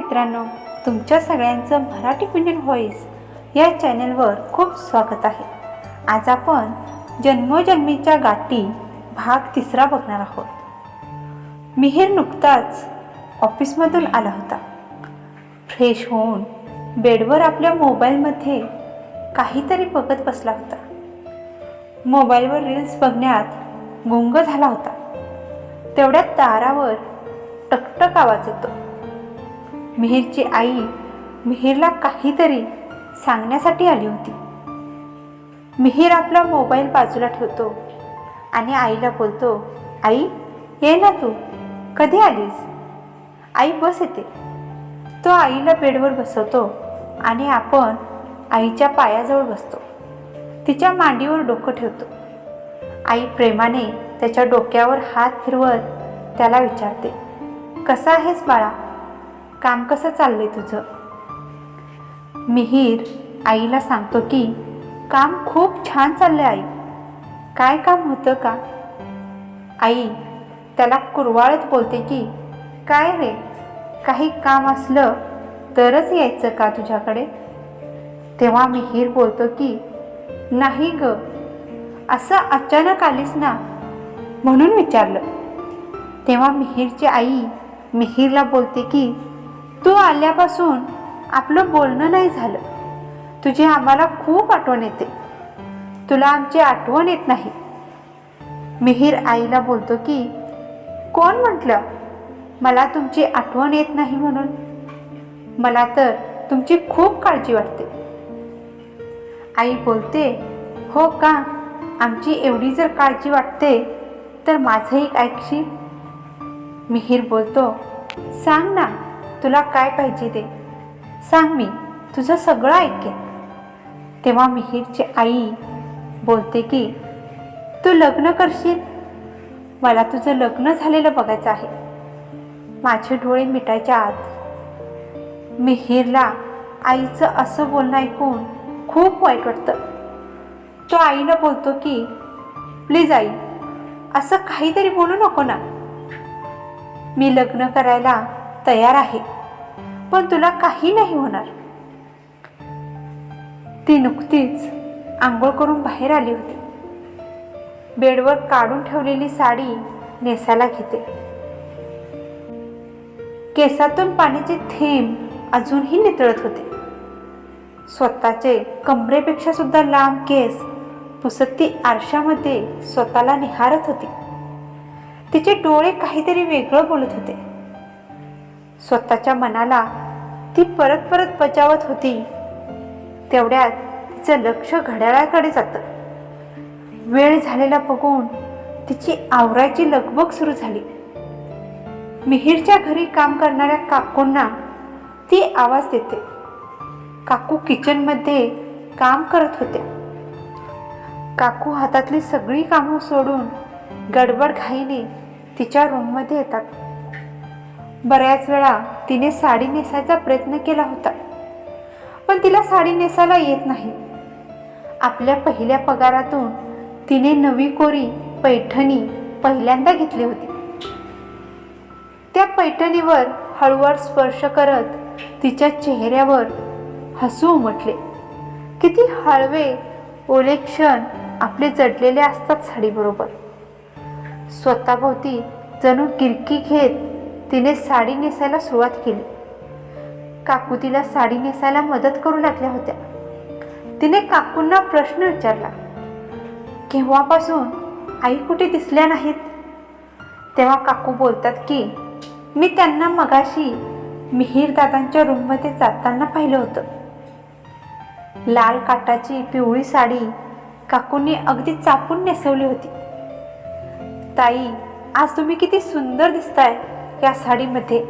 मित्रांनो तुमच्या सगळ्यांचं मराठी इंडियन व्हॉईस या चॅनलवर खूप स्वागत आहे. आज आपण जन्मोजन्मीच्या गाठी भाग तिसरा बघणार आहोत. मिहीर नुकताच ऑफिसमधून आला होता. फ्रेश होऊन बेडवर आपल्या मोबाईलमध्ये काहीतरी बघत बसला होता. मोबाईलवर रील्स बघण्यात गुंग झाला होता. तेवढ्यात दारावर टकटक आवाज येतो. मिहीरची आई मिहीरला काहीतरी सांगण्यासाठी आली होती. मिहीर आपला मोबाईल बाजूला ठेवतो आणि आईला बोलतो आई ये ना तू. कधी आलीस? आई बस येते तो आईला बेडवर बसवतो आणि आपण आईच्या पायाजवळ बसतो. तिच्या मांडीवर डोकं ठेवतो. आई प्रेमाने त्याच्या डोक्यावर हात फिरवत त्याला विचारते कसा आहेस बाळा? काम कसं चाललंय तुझं? मिहीर आईला सांगतो की काम खूप छान चाललंय आई. काय काम होतं का? आई त्याला कुरवाळत बोलते की काय रे? काही काम असलं तरच यायचं का तुझ्याकडे? तेव्हा मिहीर बोलतो की नाही ग. असं अचानक आलीस ना? म्हणून विचारलं. तेव्हा मिहीरची आई मिहीरला बोलते की तू आल्यापासून आपलं बोलणं नाही झालं. तुझी आम्हाला खूप आठवण येते. तुला आमची आठवण येत नाही. मिहीर आईला बोलतो की कोण म्हटलं? मला तुमची आठवण येत नाही म्हणून. मला तर तुमची खूप काळजी वाटते. आई बोलते हो का? आमची एवढी जर काळजी वाटते तर माझंही ऐकशील? मिहीर बोलतो सांग ना तुला काय पाहिजे ते? सांग मी तुझं सगळं ऐकेन तेव्हा मिहीरची आई बोलते की तू लग्न करशील? मला तुझं लग्न झालेलं बघायचं आहे. माझे डोळे मिटायच्या आत मिहीरला आईचं असं बोलणं ऐकून खूप वाईट वाटतं. तो आईला बोलतो की प्लीज आई असं काहीतरी बोलू नको ना. मी लग्न करायला तयार आहे. पण तुला काही नाही होणार. ती नुकतीच आंघोळ करून बाहेर आली होती. बेडवर काढून ठेवलेली साडी नेसायला घेते. केसातून पाण्याचे थेंब अजूनही नितळत होते. स्वतःचे कमरेपेक्षा सुद्धा लांब केस पुसत ती आरशामध्ये स्वतःला निहारत होती. तिचे डोळे काहीतरी वेगळं बोलत होते. स्वतःच्या मनाला ती परत परत बजावत होती तेवढ्यात तिचं लक्ष घड्याळाकडे जातं. वेळ झालेला बघून तिची आवरायची लगबग सुरू झाली. मिहीरच्या घरी काम करणाऱ्या काकूंना ती आवाज देते. काकू किचनमध्ये काम करत होत्या काकू हातातली सगळी कामं सोडून गडबड घाईने तिच्या रूममध्ये येतात. बऱ्याच वेळा तिने साडी नेसायचा प्रयत्न केला होता. पण तिला साडी नेसायला येत नाही. आपल्या पहिल्या पगारातून तिने नवी कोरी पैठणी पहिल्यांदा घेतली होती. त्या पैठणीवर हळूवार स्पर्श करत तिच्या चेहऱ्यावर हसू उमटले. किती हळवे ओले क्षण आपले जडलेले असतात साडीबरोबर. स्वतःभोवती जणू गिरकी घेत तिने साडी नेसायला सुरुवात केली. काकू तिला साडी नेसायला मदत करू लागल्या होत्या. तिने काकूंना प्रश्न विचारला केव्हापासून? आई कुठे दिसल्या नाहीत? तेव्हा काकू बोलतात की मी त्यांना मगाशी मिहीरदादांच्या रूममध्ये जाताना पाहिलं होतं. लाल काटाची पिवळी साडी काकूंनी अगदी चापून नेसवली होती. ताई आज तुम्ही किती सुंदर दिसताय. या साडीमध्ये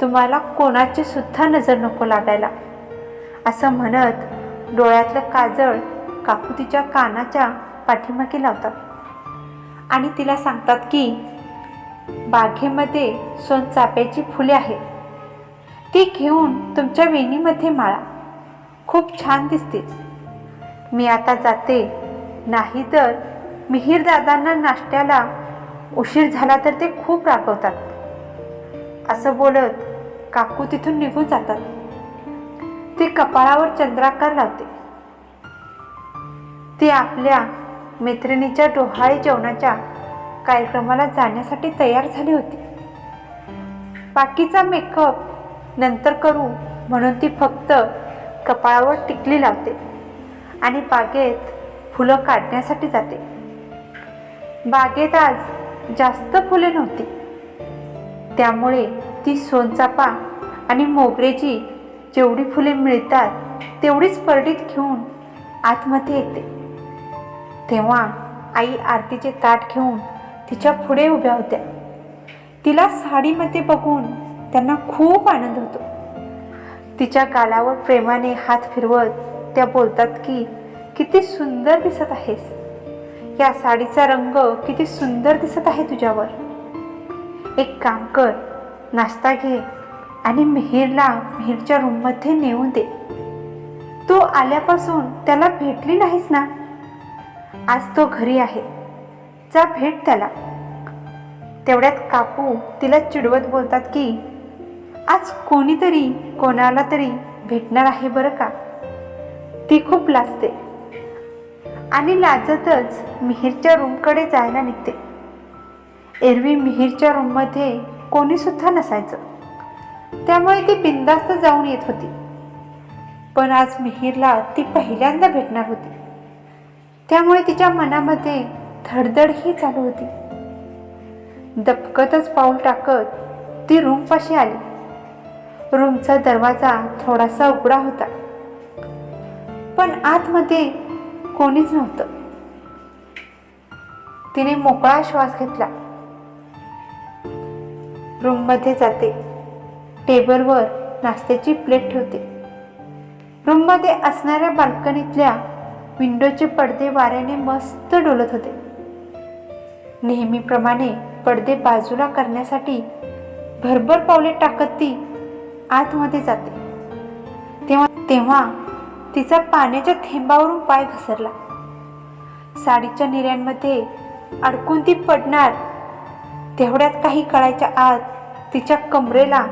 तुम्हाला कोणाची सुद्धा नजर नको लागायला. असं म्हणत डोळ्यातलं काजळ काकू तिच्या कानाच्या पाठीमागे लावतात. आणि तिला सांगतात की बागेमध्ये सोनचाफ्याची फुले आहेत. ती घेऊन तुमच्या वेणीमध्ये माळा. खूप छान दिसतील. मी आता जाते. नाही तर मिहीरदादांना नाश्त्याला उशीर झाला तर ते खूप रागवतात. असं बोलत काकू तिथून निघून जातात. ती कपाळावर चंद्राकार लावते. ती आपल्या मैत्रिणीच्या डोहाळी जेवणाच्या कार्यक्रमाला जाण्यासाठी तयार झाली होती. बाकीचा मेकअप नंतर करू म्हणून ती फक्त कपाळावर टिकली लावते आणि बागेत फुलं काढण्यासाठी जाते. बागेत आज जास्त फुले नव्हती. त्यामुळे ती सोनचापा आणि मोगरेची जेवढी फुले मिळतात तेवढीच परडीत घेऊन आतमध्ये येते. तेव्हा आई आरतीचे ताट घेऊन तिच्या पुढे उभ्या होत्या. तिला साडीमध्ये बघून त्यांना खूप आनंद होतो. तिच्या गालावर प्रेमाने हात फिरवत त्या बोलतात की किती सुंदर दिसत आहेस. या साडीचा रंग किती सुंदर दिसत आहे तुझ्यावर. एक काम कर नाश्ता घे आणि मिहिरला मिहिरच्या रूममध्ये नेऊन दे. तू आल्यापासून त्याला भेटली नाहीस ना? आज तो घरी आहे. जा भेट त्याला. तेवढ्यात काकू तिला चिडवत बोलतात की आज कोणीतरी कोणाला तरी भेटणार आहे बरं का? ती खूप लाजते. आणि लाजतच मिहीरच्या रूमकडे जायला निघते. एरवी मिहीरच्या रूममध्ये कोणीसुद्धा नसायचं. त्यामुळे ती बिंदास्त जाऊन येत होती. पण आज मिहीरला ती पहिल्यांदा भेटणार होती. त्यामुळे तिच्या मनामध्ये धडधड ही चालू होती. दपकतच पाऊल टाकत ती रूमपाशी आली. रूमचा दरवाजा थोडासा उघडा होता. पण आतमध्ये कोणीच नव्हतं. तिने मोकळा श्वास घेतला. रूममध्ये जाते. टेबलवर नाश्त्याची प्लेट ठेवते. रूममध्ये असणाऱ्या बाल्कनीतल्या विंडोचे पडदे वाऱ्याने मस्त डोलत होते. नेहमीप्रमाणे पडदे बाजूला करण्यासाठी भरभर पावले टाकत ती आतमध्ये जाते. तेव्हा तेव्हा तिचा पाण्याच्या थेंबावरून पाय घसरला. साडीच्या निऱ्यांमध्ये अडकून ती पडणार तेवढ्यात काही कळायच्या आत तिच्या कमरेला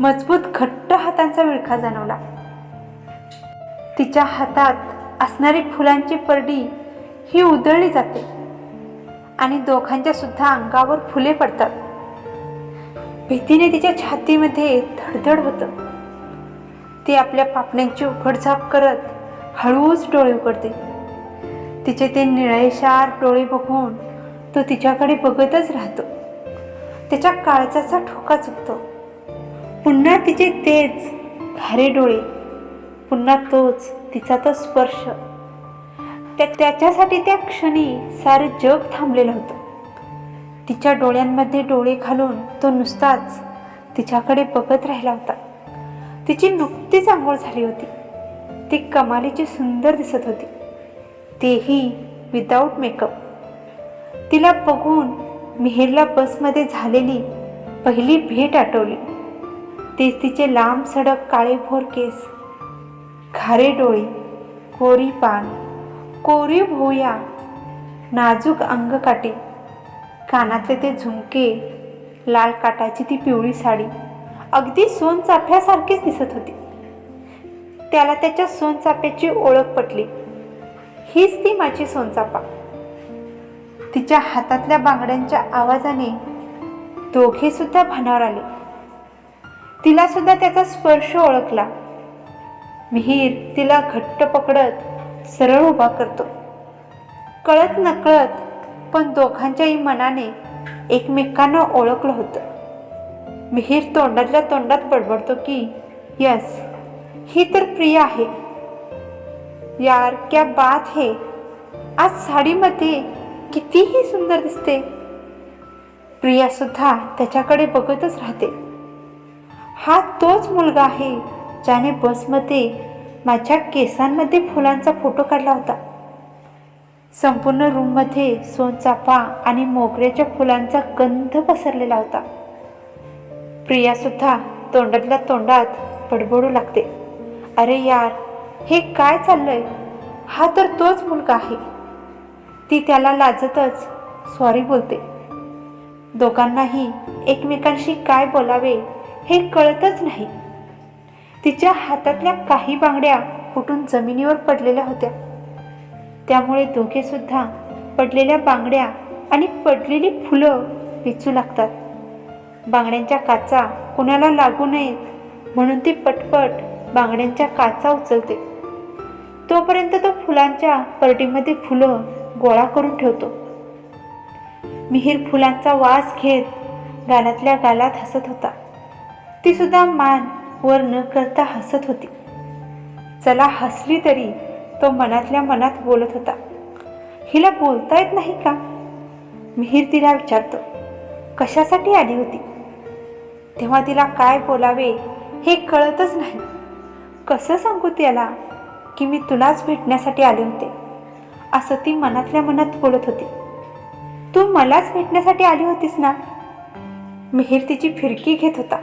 मजबूत घट्ट हातांचा विळखा जाणवला. तिच्या हातात असणारी फुलांची परडी ही उधळली जाते आणि दोघांच्या सुद्धा अंगावर फुले पडतात. भीतीने तिच्या छातीमध्ये धडधड होतं. ती आपल्या पापण्यांची उघडझाप करत हळूच डोळे उघडते. तिचे ते निळेशार डोळे बघून तो तिच्याकडे बघतच राहतो. त्याच्या काळजाचा ठोका चुकतो. पुन्हा तिचे तेच खारे डोळे पुन्हा तोच तिचा तो स्पर्श. त्या त्याच्यासाठी त्या क्षणी सारे जग थांबलेलं होतं. तिच्या डोळ्यांमध्ये डोळे घालून तो नुसताच तिच्याकडे बघत राहिला होता. तिची नुकतीच आंघोळ झाली होती. ती कमालीची सुंदर दिसत होती. तेही विदाऊट मेकअप तिला बघून मिहिरला बसमध्ये झालेली पहिली भेट आठवली. तेच तिचे लांब सडक काळेभोर केस खारे डोळे कोरी पान कोरीव भोया नाजूक अंगकाठी कानातले ते झुमके लाल काटाची ती पिवळी साडी अगदी सोनचाफ्यासारखीच दिसत होती. त्याला त्याच्या सोनचाफ्याची ओळख पटली. हीच ती माझी सोनचाफा. तिच्या हातातल्या बांगड्यांच्या आवाजाने दोघे सुद्धा भानावर आले. तिला सुद्धा त्याचा स्पर्श ओळखला. मिहीर तिला घट्ट पकडत सरळ उभा करतो. कळत नकळत पण दोघांच्याही मनाने एकमेकांना ओळखलं होतं. मिहीर तोंडातल्या तोंडात बडबडतो की यस ही तर प्रिया आहे. यार क्या बात है. आज साडीमध्ये कितीही सुंदर दिसते. प्रिया सुद्धा त्याच्याकडे बघतच राहते. हा तोच मुलगा आहे ज्याने बसमध्ये माझ्या केसांमध्ये फुलांचा फोटो काढला होता. संपूर्ण रूममध्ये सोनचाफा आणि मोगऱ्याच्या फुलांचा गंध पसरलेला होता. प्रिया सुद्धा तोंडातल्या तोंडात बडबडू लागते. अरे यार हे काय चाललंय? हा तर तोच मुलगा आहे. ती त्याला लाजतच. सॉरी बोलते. दोघांनाही एकमेकांशी काय बोलावे हे कळतच नाही. तिच्या हातातल्या काही बांगड्या फुटून जमिनीवर पडलेल्या होत्या. त्यामुळे दोघे सुद्धा पडलेल्या बांगड्या आणि पडलेली फुलं विचू लागतात. बांगड्यांच्या काचा कुणाला लागू नयेत म्हणून ती पटपट बांगड्यांच्या काचा उचलते. तोपर्यंत तो फुलांच्या परडीमध्ये फुलं गोळा करून ठेवतो. मिहीर फुलांचा वास घेत गालातल्या गालात हसत होता. ती सुद्धा मान वर न करता हसत होती. चला हसली तरी तो मनातल्या मनात बोलत होता. हिला बोलता येत नाही का? मिहीर तिला विचारतो कशासाठी आली होती? तेव्हा तिला काय बोलावे हे कळतच नाही. कसं सांगू त्याला की मी तुलाच भेटण्यासाठी आले होते? असं ती मनातल्या मनात बोलत होती. तू मलाच भेटण्यासाठी आली होतीस ना? मिहीर तिची फिरकी घेत होता.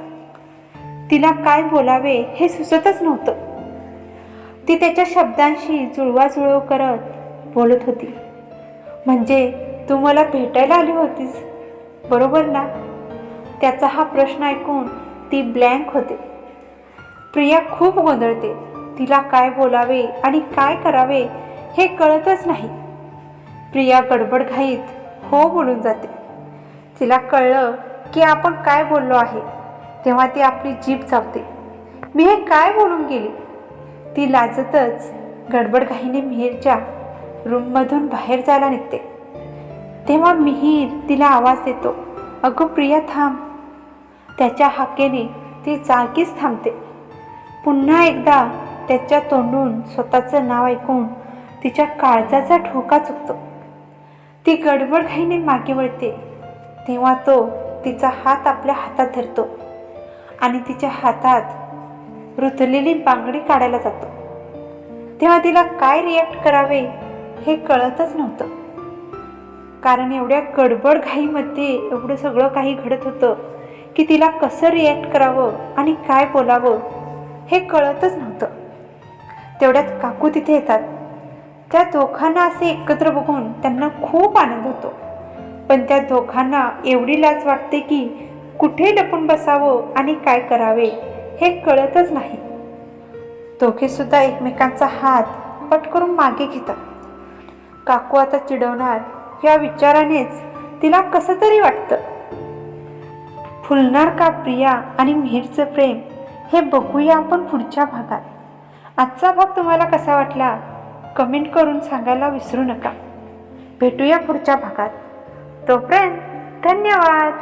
तिला काय बोलावे हे सुचतच नव्हतं. ती त्याच्या शब्दांशी जुळवाजुळव करत बोलत होती. म्हणजे तू मला भेटायला आली होतीस बरोबर ना? त्याचा हा प्रश्न ऐकून ती ब्लँक होते. प्रिया खूप गोंधळते. तिला काय बोलावे आणि काय करावे हे कळतच नाही. प्रिया गडबड घाईत हो बोलून जाते. तिला कळलं की आपण काय बोललो आहे तेव्हा ती आपली जीभ चावते. मी हे काय बोलून गेली? ती लाजतच गडबड घाईने मिहीरच्या रूममधून बाहेर जायला निघते. तेव्हा मिहीर तिला आवाज देतो अगं प्रिया थांब. त्याच्या हाकेने ती जागीच थांबते. पुन्हा एकदा त्याच्या तोंडून स्वतःचं नाव ऐकून तिच्या काळजाचा ठोका चुकतो. ती गडबड घाईने मागे वळते. तेव्हा तो तिचा हात आपल्या हातात धरतो आणि तिच्या हातात रुतलेली बांगडी काढायला जातो. तेव्हा तिला काय रिॲक्ट करावे हे कळतच नव्हतं. कारण एवढ्या गडबड घाईमध्ये एवढं सगळं काही घडत होतं की तिला कसं रिॲक्ट करावं आणि काय बोलावं हे कळतच नव्हतं. तेवढ्यात काकू तिथे येतात. त्या दोघांना असे एकत्र बघून त्यांना खूप आनंद होतो. पण त्या दोघांना एवढी लाज वाटते की कुठे लपून बसावं आणि काय करावे हे कळतच नाही. दोघे सुद्धा एकमेकांचा हात पटकरून मागे घेतात. काकू आता चिडवणार या विचारानेच तिला कसं तरी वाटतं. फुलणार का प्रिया आणि मिहीरचं प्रेम हे बघूया आपण पुढच्या भागात. आजचा भाग तुम्हाला कसा वाटला? कमेंट करून सांगायला विसरू नका. भेटूया पुढच्या भागात. तोपर्यंत धन्यवाद.